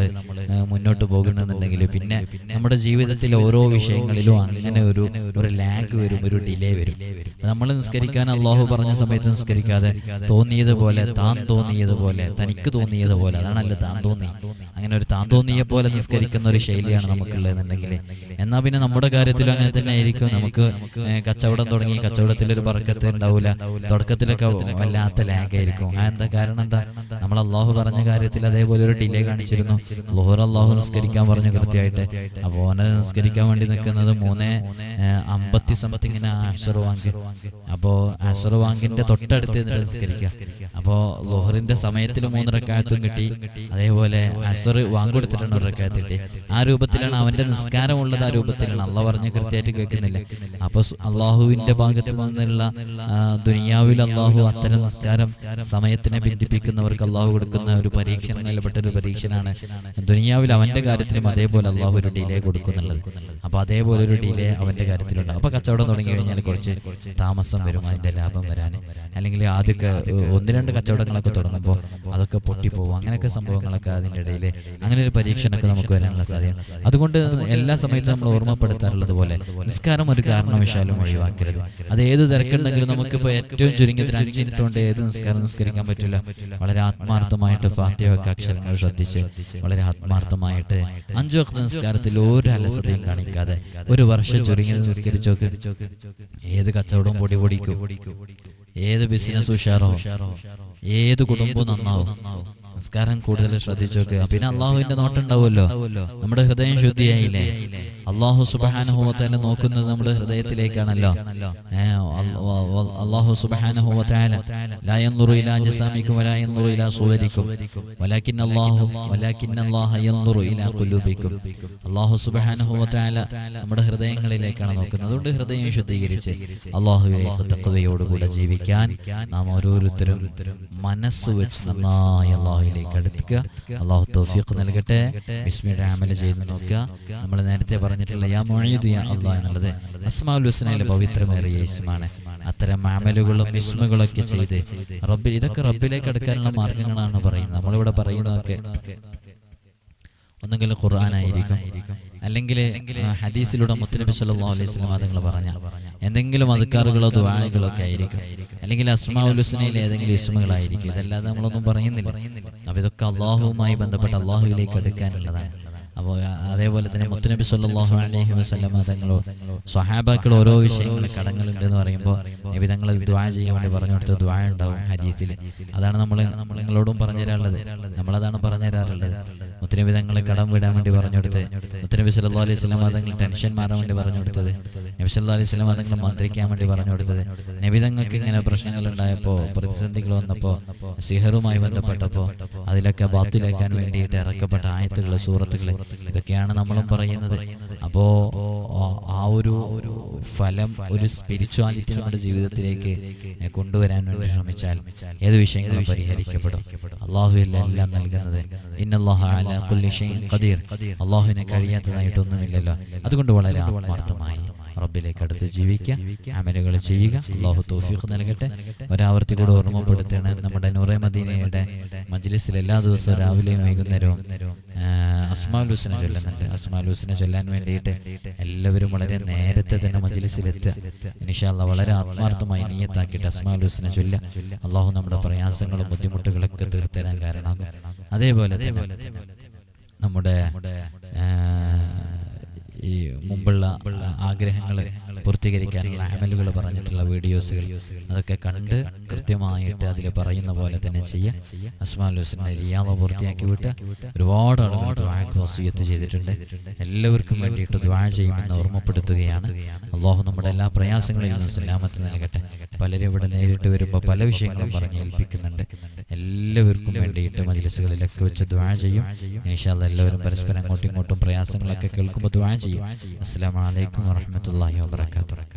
മുന്നോട്ട് പോകുന്നതെന്നുണ്ടെങ്കിൽ പിന്നെ നമ്മുടെ ജീവിതത്തിൽ ഓരോ വിഷയങ്ങളിലും അങ്ങനെ ഒരു ഒരു ലാഗ് വരും ഒരു ഡിലേ വരും. നമ്മൾ നിസ്കരിക്കാൻ അള്ളാഹു പറഞ്ഞ സമയത്ത് നിസ്കരിക്കാതെ തോന്നിയതുപോലെ താൻ തോന്നിയതുപോലെ തനിക്ക് തോന്നിയതുപോലെ അതാണല്ലോ താൻ തോന്നി. അങ്ങനെ ഒരു താൻ തോന്നിയ പോലെ നിസ്കരിക്കുന്ന ഒരു ശൈലിയാണ് നമുക്കുള്ളതെന്നുണ്ടെങ്കിൽ എന്നാൽ പിന്നെ നമ്മുടെ കാര്യത്തിലും അങ്ങനെ തന്നെ ആയിരിക്കും നമുക്ക് കച്ചവടം തുടങ്ങി കച്ചവടത്തിൽ ഒരു പറക്കത്ത് ഉണ്ടാവില്ല തുടക്കത്തിലൊക്കെ വല്ലാത്ത ലാഗ് ആയിരിക്കും ആ എന്താ കാരണം എന്താ നമ്മൾ അള്ളാഹു പറഞ്ഞ കാര്യത്തിൽ അതേപോലെ ഒരു ഡിലേ കാണിച്ചിരുന്നു. ലോഹർ അള്ളാഹു നിസ്കരിക്കാൻ പറഞ്ഞു കൃത്യമായിട്ട് അപ്പോൾ ഓനെ നിസ്കരിക്കാൻ വേണ്ടി നിൽക്കുന്നത് മൂന്ന് അമ്പത്തി സംതിങ്ങിന് അഷർ വാങ്ക്. അപ്പോൾ അഷർ വാങ്കിന്റെ തൊട്ടടുത്ത് നിന്നിട്ട് നിസ്കരിക്കുക. അപ്പോൾ ലോഹറിന്റെ സമയത്തിൽ മൂന്ന് റക്കായത്തും കിട്ടി. അതേപോലെ അഷർ വാങ്കൊടുത്തിട്ടാണ് ഒരു റക്കായത്ത് കിട്ടി ആ രൂപത്തിലാണ് അവന്റെ നിസ്കാരം ഉള്ളത് ആ രൂപത്തിലാണ്. അള്ളാഹ് പറഞ്ഞ കൃത്യമായിട്ട് കേൾക്കുന്നില്ല. അപ്പൊ അള്ളാഹുവിന്റെ ഭാഗത്ത് നിന്നുള്ള ദുനിയാവിൽ അള്ളാഹു അത്തരം നിസ്കാരം സമയത്തിനെ ബന്ധിപ്പിക്കുന്നവർക്ക് അള്ളാഹു കൊടുക്കുന്ന ഒരു പരീക്ഷണങ്ങളിൽപ്പെട്ട ഒരു പരീക്ഷനാണ്. ദുനിയാവിൽ അവന്റെ കാര്യത്തിലും അതേപോലെ അള്ളാഹു ഒരു ഡിലേ കൊടുക്കുന്നുള്ളത് അപ്പൊ അതേപോലെ ഒരു ഡിലേ അവന്റെ കാര്യത്തിലുണ്ട് അപ്പൊ കച്ചവടം തുടങ്ങി കഴിഞ്ഞാൽ കുറച്ച് താമസം വരും അതിന്റെ ലാഭം വരാൻ. അല്ലെങ്കിൽ ആദ്യമൊക്കെ ഒന്ന് രണ്ട് കച്ചവടങ്ങളൊക്കെ തുടങ്ങുമ്പോൾ അതൊക്കെ പൊട്ടിപ്പോവും. അങ്ങനെയൊക്കെ സംഭവങ്ങളൊക്കെ അതിന്റെ ഇടയിൽ അങ്ങനെ ഒരു പരീക്ഷണമൊക്കെ നമുക്ക് വരാനുള്ള സാധ്യത അതുകൊണ്ട് എല്ലാ സമയത്തും നമ്മൾ ഓർമ്മപ്പെടുത്താറുള്ളത് പോലെ നിസ്കാരം ഒരു കാരണവശാലും ഒഴിവാക്കരുത്. അത് ഏത് തിരക്കുണ്ടെങ്കിലും നമുക്കിപ്പോൾ ഏറ്റവും ചുരുങ്ങിയതിന് അഞ്ച് മിനിറ്റ് കൊണ്ട് ഏത് നിസ്കാരം നിസ്കരിക്കാൻ പറ്റില്ല? വളരെ ആത്മാർത്ഥമായിട്ട് ഫാത്തിയൊക്കെ അക്ഷരങ്ങൾ ശ്രദ്ധിച്ച് വളരെ ആത്മാർത്ഥമായിട്ട് അഞ്ചു വക്ത നിസ്കാരത്തിൽ ഒരു അലസതയും കാണിക്കാതെ ഒരു വർഷം ചുരുങ്ങി നിസ്കരിച്ചോക്ക്. ഏത് കച്ചവടവും പൊടി പൊടിക്കും. ഏത് ബിസിനസ് ഉഷാറോ ഏത് കുടുംബവും നന്നാവും. നിസ്കാരം കൂടുതൽ ശ്രദ്ധിച്ചു നോക്കുക. പിന്നെ അള്ളാഹുവിന്റെ നോട്ടം ഉണ്ടാവുമല്ലോ? നമ്മുടെ ഹൃദയം ശുദ്ധിയായില്ലേ? അള്ളാഹു സുബാനുഭവത്തല നോക്കുന്നത് നമ്മുടെ ഹൃദയത്തിലേക്കാണല്ലോ? അള്ളാഹു സുബാനുഭവത്താല ഇലാ ജസാമിക്കും ഇലാ സുവരിക്കും. വലാക്കിൻ അള്ളാഹു വലാക്കിൻ അള്ളാഹ ഇലാ കുലൂബിക്കും അള്ളാഹു നമ്മുടെ ഹൃദയങ്ങളിലേക്കാണ് നോക്കുന്നത്. അതുകൊണ്ട് ഹൃദയം ശുദ്ധീകരിച്ച് അള്ളാഹുവിലേക്ക് തക്കവയോടുകൂടെ ജീവിക്കാൻ നാം ഓരോരുത്തരും മനസ്സ് വെച്ച് നന്നായി അള്ളാഹുവിലേക്ക് അടുക്കുക അള്ളാഹു തൗഫീഖ് നൽകട്ടെ. ബിസ്മിയുടെ അമല ചെയ്ത് നോക്കുക. നമ്മൾ നേരത്തെ പറഞ്ഞിട്ടുള്ള യാ മൊഴീദ് യാ അള്ളാഹ് എന്നുള്ളത് അസ്മാഉൽ ഹുസ്നയിലെ പവിത്രമേറിയ ഇസ്മാണ്. അത്തരം അമലുകളും ഇസ്മുകളൊക്കെ ചെയ്ത് റബ്ബിൽ ഇതൊക്കെ റബ്ബിലേക്ക് അടുക്കാനുള്ള മാർഗങ്ങളാണ് പറയുന്നത്. നമ്മളിവിടെ പറയുന്നതൊക്കെ ഒന്നെങ്കിൽ ഖുർആനായിരിക്കും അല്ലെങ്കിൽ ഹദീസിലൂടെ മുത്തനബി സല്ലാ അലൈഹി വസല്ലം തങ്ങൾ പറഞ്ഞ എന്തെങ്കിലും അധികാറുകളോ ദുആകളോ ഒക്കെ ആയിരിക്കും. അല്ലെങ്കിൽ അസ്മാഉൽ ഹുസ്നയിലെ ഏതെങ്കിലും ഇസ്മകളായിരിക്കും ഇതല്ലാതെ നമ്മളൊന്നും പറയുന്നില്ല. അപ്പോൾ ഇതൊക്കെ അള്ളാഹുവുമായി ബന്ധപ്പെട്ട് അള്ളാഹുവിലേക്ക് എടുക്കാനുള്ളതാണ് അപ്പോൾ അതേപോലെ തന്നെ മുത്തനബി സല്ലാഹു അലൈഹി വസല്ലം തങ്ങളോ സ്വഹാബാക്കൾ ഓരോ വിഷയങ്ങൾ കടങ്ങളുണ്ട് എന്ന് പറയുമ്പോൾ നബി തങ്ങൾ ദ്വാ ചെയ്യാൻ വേണ്ടി പറഞ്ഞു കൊടുത്ത ദ്വാ ഉണ്ടാവും ഹദീസിൽ അതാണ് നമ്മൾ നിങ്ങളോടും പറഞ്ഞു തരാറുള്ളത് നമ്മളതാണ് പറഞ്ഞു തരാറുള്ളത് മുത്തനബി തങ്ങൾ കടം വിടാൻ വേണ്ടി പറഞ്ഞു ഒത്തിരി മുത്തനബി അലൈഹി സ്വലം തങ്ങൾ ടെൻഷൻ മാറാൻ വേണ്ടി പറഞ്ഞു കൊടുത്തത് നബി അലൈഹി സ്വലം തങ്ങൾ മന്ത്രിക്കാൻ വേണ്ടി പറഞ്ഞു കൊടുത്തത് നബി തങ്ങൾക്ക് ഇങ്ങനെ പ്രശ്നങ്ങൾ ഉണ്ടായപ്പോൾ പ്രതിസന്ധികൾ വന്നപ്പോൾ സിഹറുമായി ബന്ധപ്പെട്ടപ്പോൾ അതിലൊക്കെ ബാത്തിലേക്കാൻ വേണ്ടിയിട്ട് ഇറക്കപ്പെട്ട ആയത്തുകൾ സൂറത്തുകൾ ഇതൊക്കെയാണ് നമ്മളും പറയുന്നത്. അപ്പോൾ ആ ഒരു ഫലം ഒരു സ്പിരിച്വാലിറ്റി നമ്മുടെ ജീവിതത്തിലേക്ക് കൊണ്ടുവരാൻ വേണ്ടി ശ്രമിച്ചാൽ ഏത് വിഷയങ്ങളും പരിഹരിക്കപ്പെടും. അള്ളാഹു എല്ലാം നൽകുന്നത് ഖദീർ. അള്ളാഹുവിനെ കഴിയാത്തതായിട്ടൊന്നുമില്ലല്ലോ. അതുകൊണ്ട് വളരെ ആത്മാർത്ഥമായി റബ്ബിലേക്ക് അടുത്ത് ജീവിക്കുക. അമലുകൾ ചെയ്യുക. അള്ളാഹു തൗഫീഖ് നൽകട്ടെ. ഒരാവർത്തി കൂടെ ഓർമ്മപ്പെടുത്തണം നമ്മുടെ നൂറെ മദീനയുടെ മജ്ലിസിൽ എല്ലാ ദിവസവും രാവിലെയും വൈകുന്നേരവും അസ്മാൽ ഹുസിനെ ചൊല്ലുന്നുണ്ട്. അസ്മാൽ ഹുസിനെ ചൊല്ലാൻ വേണ്ടിയിട്ട് എല്ലാവരും വളരെ നേരത്തെ തന്നെ മജ്ലിസിലെത്തുക. ഇനിഷാള്ള വളരെ ആത്മാർത്ഥമായി നീയത്താക്കിയിട്ട് അസ്മാൽ ഹുസിനെ ചൊല്ല അള്ളാഹു നമ്മുടെ പ്രയാസങ്ങളും ബുദ്ധിമുട്ടുകളൊക്കെ തീർത്തരാൻ കാരണമാകും അതേപോലെ തന്നെ നമ്മുടെ ഈ മുമ്പുള്ള ആഗ്രഹങ്ങൾ പൂർത്തീകരിക്കാനുള്ള അമലുകൾ പറഞ്ഞിട്ടുള്ള വീഡിയോസുകൾ അതൊക്കെ കണ്ട് കൃത്യമായിട്ട് അതിൽ പറയുന്ന പോലെ തന്നെ ചെയ്യുക അസ്മാൽ ഹുസിന്റെ റിയാമ പൂർത്തിയാക്കി വിട്ട് ഒരുപാട് ആളുകൾ ദ്വാക്ക് വസൂയത്ത് ചെയ്തിട്ടുണ്ട്. എല്ലാവർക്കും വേണ്ടിയിട്ട് ദ്വാ ചെയ്യുമെന്ന് ഓർമ്മപ്പെടുത്തുകയാണ്. അള്ളാഹു നമ്മുടെ എല്ലാ പ്രയാസങ്ങളിൽ നിന്നും സലാമത്ത് നൽകട്ടെ. പലരും ഇവിടെ നേരിട്ട് വരുമ്പോൾ പല വിഷയങ്ങളും പറഞ്ഞ് ഏൽപ്പിക്കുന്നുണ്ട്. എല്ലാവർക്കും വേണ്ടിയിട്ട് മജ്ലിസുകളിലൊക്കെ വെച്ച് ദ്വാ ചെയ്യും. ഇൻഷാല്ല എല്ലാവരും പരസ്പരം അങ്ങോട്ടും ഇങ്ങോട്ടും പ്രയാസങ്ങളൊക്കെ കേൾക്കുമ്പോൾ ദ്വാ ചെയ്യും. അസ്സാം വലൈക്കും വാഹമത്തല്ലാഹി വാബർക്കാത്തു berkat.